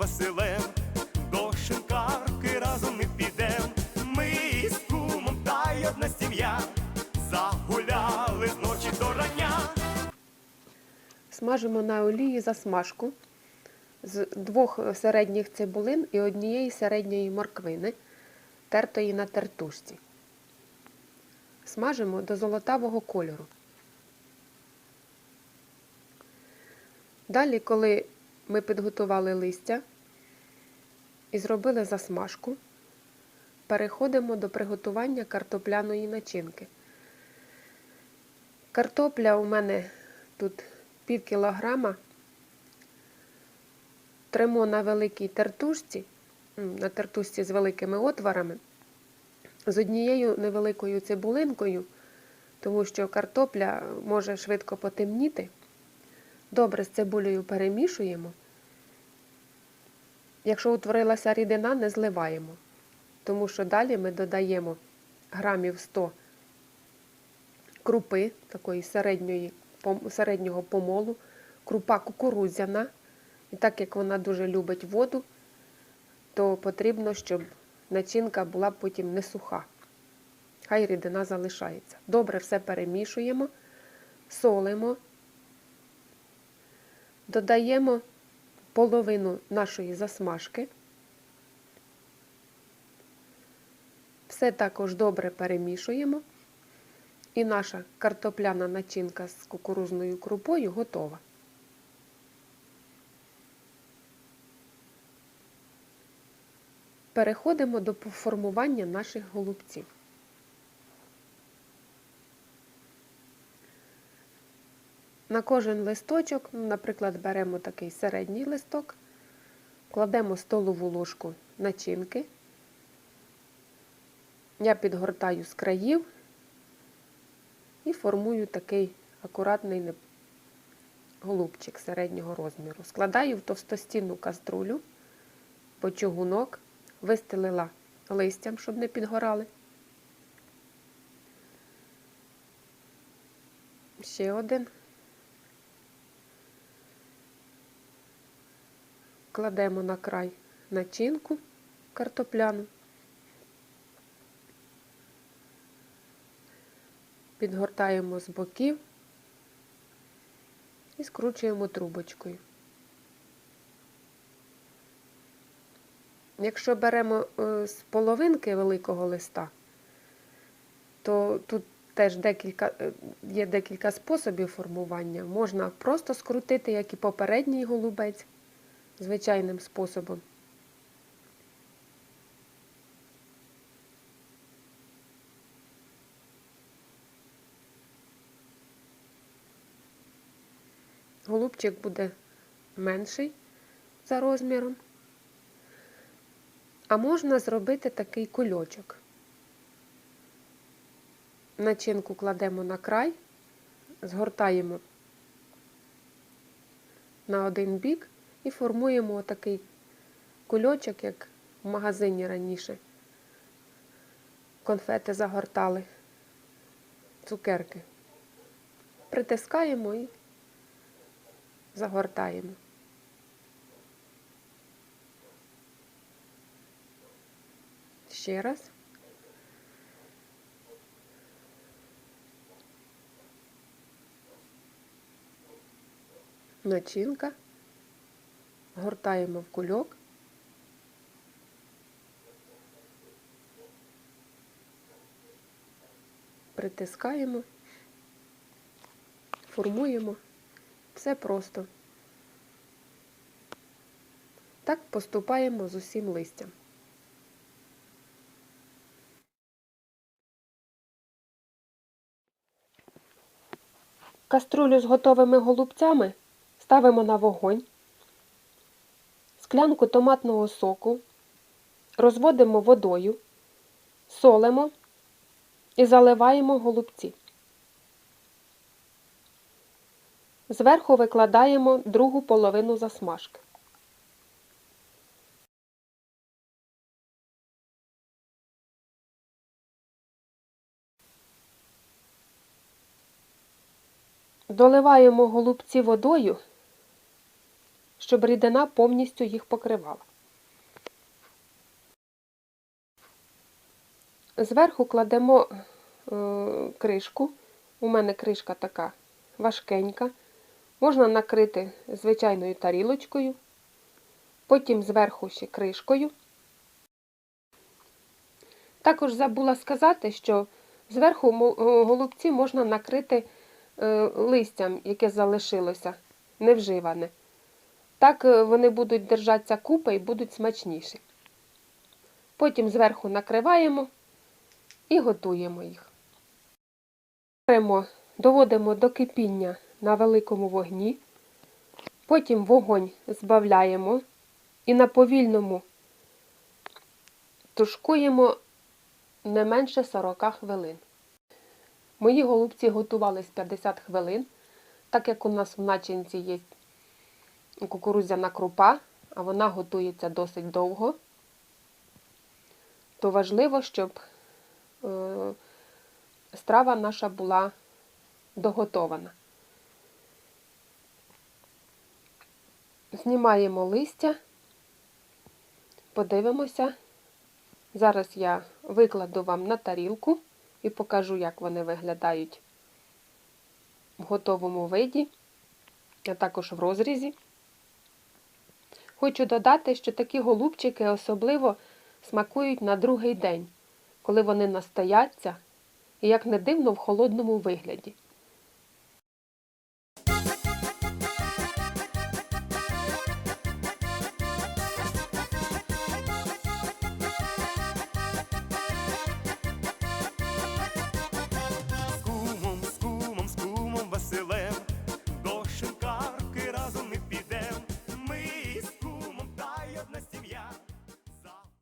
Василем до шинкарки разом ми підем. Ми з кумом та й одна сім'я загуляли з ночі до рання. Смажимо на олії засмажку з двох середніх цибулин і однієї середньої морквини, тертої на тертушці. Смажимо до золотавого кольору. Далі, коли ми підготували листя і зробили засмажку, переходимо до приготування картопляної начинки. Картопля у мене тут пів кілограма. Тремо на великій тертушці, на тертушці з великими отворами, з однією невеликою цибулинкою, тому що картопля може швидко потемніти. Добре з цибулею перемішуємо. Якщо утворилася рідина, не зливаємо, тому що далі ми додаємо грамів 100 крупи такої середньої, середнього помолу, крупа кукурудзяна. І так як вона дуже любить воду, то потрібно, щоб начинка була потім не суха. Хай рідина залишається. Добре все перемішуємо, солимо, додаємо половину нашої засмажки. Все також добре перемішуємо. І наша картопляна начинка з кукурузною крупою готова. Переходимо до формування наших голубців. На кожен листочок, наприклад, беремо такий середній листок, кладемо столову ложку начинки. Я підгортаю з країв і формую такий акуратний голубчик середнього розміру. Складаю в товстостінну каструлю, по чугунок, вистелила листям, щоб не підгорали. Ще один. Кладемо на край начинку картопляну. Підгортаємо з боків і скручуємо трубочкою. Якщо беремо е, з половинки великого листа, то тут теж декілька, е, є декілька способів формування. Можна просто скрутити, як і попередній голубець, звичайним способом. Голубчик буде менший за розміром. А можна зробити такий кульочок. Начинку кладемо на край, згортаємо на один бік і формуємо такий кульочок, як в магазині раніше. Конфети загортали, цукерки. Притискаємо і загортаємо. Ще раз. Начинка. Гортаємо в кульок. Притискаємо, формуємо. Все просто. Так поступаємо з усім листям. Каструлю з готовими голубцями ставимо на вогонь, склянку томатного соку, розводимо водою, солимо і заливаємо голубці. Зверху викладаємо другу половину засмажки. Доливаємо голубці водою щоб рідина повністю їх покривала. Зверху кладемо е, кришку. У мене кришка така важкенька. Можна накрити звичайною тарілочкою, потім зверху ще кришкою. Також забула сказати, що зверху е, голубці можна накрити е, листям, яке залишилося, невживане. Так е, вони будуть держатися купи і будуть смачніші. Потім зверху накриваємо і готуємо їх. Беремо, доводимо до кипіння на великому вогні, потім вогонь збавляємо і на повільному тушкуємо не менше 40 хвилин. Мої голубці готувались 50 хвилин, так як у нас в начинці є кукурудзяна крупа, а вона готується досить довго, то важливо, щоб е, страва наша була доготована. Знімаємо листя, подивимося. Зараз я викладу вам на тарілку і покажу, як вони виглядають в готовому виді, а також в розрізі. Хочу додати, що такі голубчики особливо смакують на другий день, коли вони настояться і, як не дивно, в холодному вигляді.